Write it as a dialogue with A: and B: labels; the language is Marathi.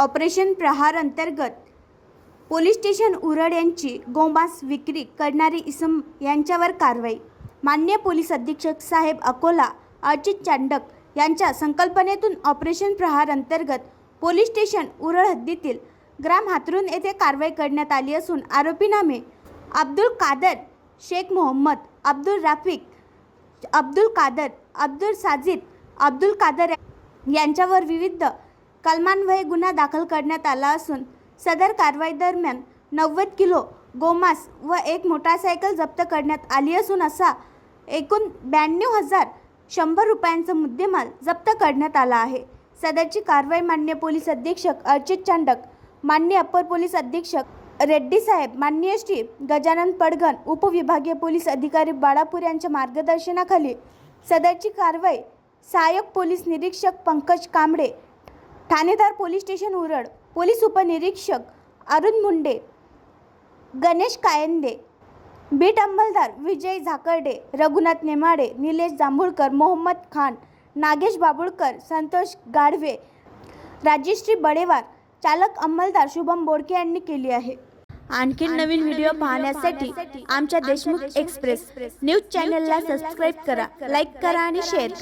A: ऑपरेशन प्रहार अंतर्गत पोलीस स्टेशन उरड यांची गोमांस विक्री करणारी इसम यांच्यावर कारवाई. मान्य पोलीस अधीक्षक साहेब अकोला अजित चांडक यांच्या संकल्पनेतून ऑपरेशन प्रहार अंतर्गत पोलीस स्टेशन उरळ हद्दीतील ग्राम हातरून येथे कारवाई करण्यात आली असून आरोपीनामे अब्दुल कादर शेख मोहम्मद अब्दुल राफिक अब्दुल कादर अब्दुल साजिद अब्दुल कादर यांच्यावर विविध कलमान्वये गुन्हा दाखल करण्यात आला असून सदर कारवाई दरम्यान नव्वद किलो गोमास व एक मोटारसायकल जप्त करण्यात आली असून असा एकूण ब्याण्णव हजार शंभर रुपयांचा मुद्देमाल जप्त करण्यात आला आहे. सदरची कारवाई मान्य पोलीस अधीक्षक अर्चित चांडक मान्य अप्पर पोलीस अधीक्षक रेड्डी साहेब मान्य श्री गजानन पडघन उपविभागीय पोलीस अधिकारी बाळापूर यांच्या मार्गदर्शनाखाली सदरची कारवाई सहाय्यक पोलीस निरीक्षक पंकज कांबळे ठाणेदार पोलीस स्टेशन उरड पोलीस उपनिरीक्षक अरुण मुंडे गणेश कायंदे बीट अंमलदार विजय झाकर्डे रघुनाथ नेमाडे निलेश जांभूळकर मोहम्मद खान नागेश बाबुळकर संतोष गाढवे राजेश्री बडेवार चालक अंमलदार शुभम बोडके यांनी केली आहे. आणखीन नवीन व्हिडिओ पाहण्यासाठी आमच्या देशमुख एक्सप्रेस. न्यूज चॅनलला सबस्क्राईब करा लाईक करा आणि शेअर करा.